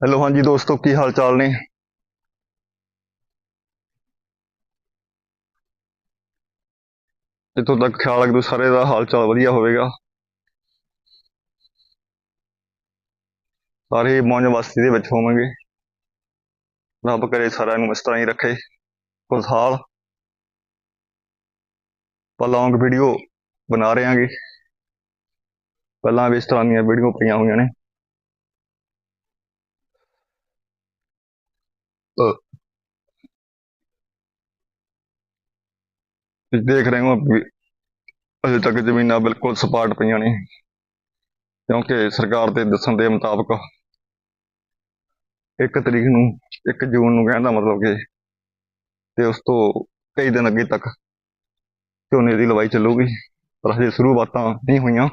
Hello, ਹਾਂਜੀ ਦੋਸਤੋ, ਕੀ ਹਾਲ ਚਾਲ ਨੇ? ਜਿੱਥੋਂ ਤੱਕ ਖਿਆਲ ਰੱਖਦੇ ਸਾਰੇ ਦਾ ਹਾਲ ਚਾਲ ਵਧੀਆ ਹੋਵੇਗਾ। ਸਾਰੇ ਮੌਜ ਮਸਤੀ ਦੇ ਵਿੱਚ ਹੋਵਾਂਗੇ। ਰੱਬ ਕਰੇ ਸਾਰਿਆਂ ਨੂੰ ਇਸ ਤਰ੍ਹਾਂ ਹੀ ਰੱਖੇ। ਖੁਸ਼ਹਾਲ। ਆਪਾਂ ਲੌਂਗ ਵੀਡੀਓ ਬਣਾ ਰਹੇ ਹਾਂਗੇ। ਪਹਿਲਾਂ ਵੀ ਇਸ ਤਰ੍ਹਾਂ ਦੀਆਂ ਵੀਡੀਓ ਪਈਆਂ ਹੋਈਆਂ ਨੇ। ਅਹ ਤੁਸੀਂ ਦੇਖ ਰਹੇ ਹੋ ਅਜੇ ਤੱਕ ਜ਼ਮੀਨਾਂ ਬਿਲਕੁਲ ਸਪਾਟ ਪਈਆਂ ਨੇ, ਕਿਉਂਕਿ ਸਰਕਾਰ ਦੇ ਦੱਸਣ ਦੇ ਮੁਤਾਬਕ ਇੱਕ ਤਰੀਕ ਨੂੰ 1 ਜੂਨ ਨੂੰ ਕਹਿੰਦਾ ਮਤਲਬ ਕਿ ਤੇ ਉਸ ਤੋਂ ਕਈ ਦਿਨ ਅੱਗੇ ਤੱਕ ਝੋਨੇ ਦੀ ਲਵਾਈ ਚੱਲੂਗੀ, ਪਰ ਹਜੇ ਸ਼ੁਰੂਆਤਾਂ ਨਹੀਂ ਹੋਈਆਂ।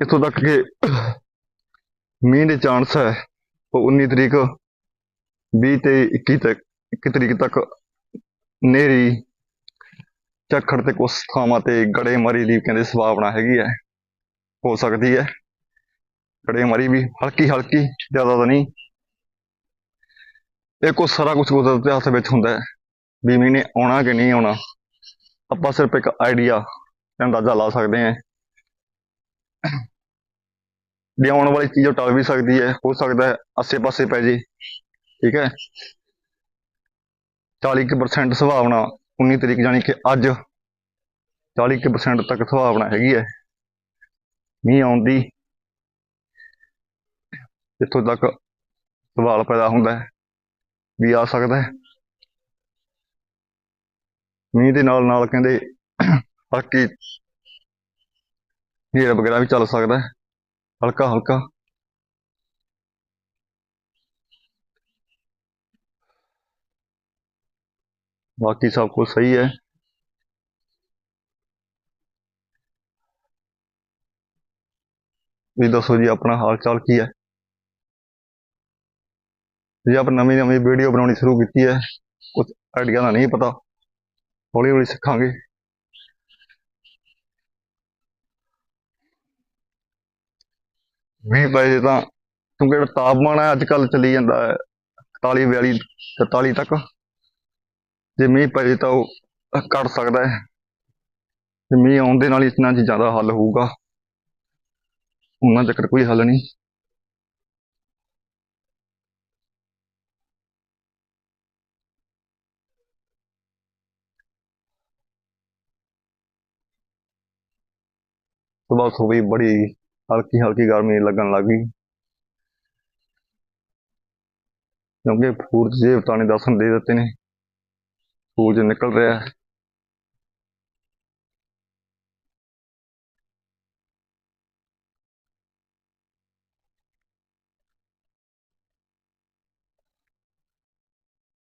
ਇੱਥੋਂ ਤੱਕ ਕਿ ਮੀਂਹ ਦੇ ਚਾਂਸ ਹੈ, ਉਹ 19 ਤਰੀਕ 20 ਤੇ 21 ਤੱਕ 21 ਤਰੀਕ ਤੱਕ ਨੇਰੀ ਝੱਖੜ ਤੇ ਕੁਛ ਥਾਵਾਂ ਤੇ ਗੜੇਮਾਰੀ ਦੀ ਕਹਿੰਦੇ ਸੰਭਾਵਨਾ ਹੈਗੀ ਹੈ, ਹੋ ਸਕਦੀ ਹੈ। ਗੜੇਮਾਰੀ ਵੀ ਹਲਕੀ ਹਲਕੀ, ਜ਼ਿਆਦਾ ਤਾਂ ਨਹੀਂ। ਇਹ ਕੁਛ ਸਾਰਾ ਕੁਝ ਕੁਦਰਤ ਦੇ ਹੱਥ ਵਿੱਚ ਹੁੰਦਾ ਹੈ, ਵੀ ਮਹੀਨੇ ਆਉਣਾ ਕਿ ਨਹੀਂ ਆਉਣਾ। ਆਪਾਂ ਸਿਰਫ ਇੱਕ ਆਈਡੀਆ ਅੰਦਾਜ਼ਾ ਲਾ ਸਕਦੇ ਹਾਂ। ਵੀ ਆਉਣ ਵਾਲੀ ਚੀਜ਼ ਉਹ ਟਲ ਵੀ ਸਕਦੀ ਹੈ, ਹੋ ਸਕਦਾ ਹੈ, ਆਸੇ-ਪਾਸੇ ਪੈ ਜੇ। ਠੀਕ ਹੈ? 40% ਸੰਭਾਵਨਾ 19 ਤਰੀਕ ਜਾਨੀ ਕਿ ਅੱਜ 40% ਤੱਕ ਸੰਭਾਵਨਾ ਹੈਗੀ ਹੈ। ਮੀਂਹ ਆਉਣ ਦੀ ਇੱਥੋਂ ਤੱਕ ਸਵਾਲ ਪੈਦਾ ਹੁੰਦਾ ਹੈ ਵੀ ਆ ਸਕਦਾ ਹੈ। ਮੀਂਹ ਦੇ ਨਾਲ ਨਾਲ ਕਹਿੰਦੇ ਹਲਕੀ ਹਨੇਰ ਵਗੈਰਾ ਵੀ ਚੱਲ ਸਕਦਾ ਹੈ। ਹਲਕਾ ਹਲਕਾ ਬਾਕੀ ਸਭ ਕੁਝ ਸਹੀ ਹੈ। ਵੀ ਦੱਸੋ ਜੀ, ਆਪਣਾ ਹਾਲ ਚਾਲ ਕੀ ਹੈ? ਜੇ ਆਪਾਂ ਨਵੀਂ ਨਵੀਂ ਵੀਡੀਓ ਬਣਾਉਣੀ ਸ਼ੁਰੂ ਕੀਤੀ ਹੈ ਕੁਝ ਆਈਡੀਆ ਦਾ ਨਹੀਂ ਪਤਾ। ਹੌਲੀ ਹੌਲੀ ਸਿੱਖਾਂਗੇ। ਮੀਂਹ ਪਏ ਜੇ ਤਾਂ ਕਿਉਂਕਿ ਜਿਹੜਾ ਤਾਪਮਾਨ ਹੈ ਅੱਜ ਕੱਲ ਚੱਲੀ ਜਾਂਦਾ ਹੈ 41 42 43 ਤੱਕ। ਜੇ ਮੀਂਹ ਪਏ ਤਾਂ ਉਹ ਘਟ ਸਕਦਾ ਹੈ। ਤੇ ਮੀਂਹ ਆਉਣ ਦੇ ਨਾਲ ਹੀ ਇਤਨਾ ਚੀਜ਼ਾਂ ਦਾ ਹੱਲ ਹੋਊਗਾ। ਉਹਨਾਂ ਚੱਕਰ ਕੋਈ ਹੱਲ ਨਹੀਂ। ਸੁਬਹ ਸੁਬਹ ਹੀ ਬੜੀ ਹਲਕੀ ਹਲਕੀ ਗਰਮੀ ਲੱਗਣ ਲੱਗ ਗਈ। ਕਿਉਂਕਿ ਸੂਰਜ ਦੇਵਤਾ ਨੇ ਦਰਸ਼ਨ ਦੇ ਦਿੱਤੇ ਨੇ। ਸੂਰਜ ਨਿਕਲ ਰਿਹਾ ਹੈ।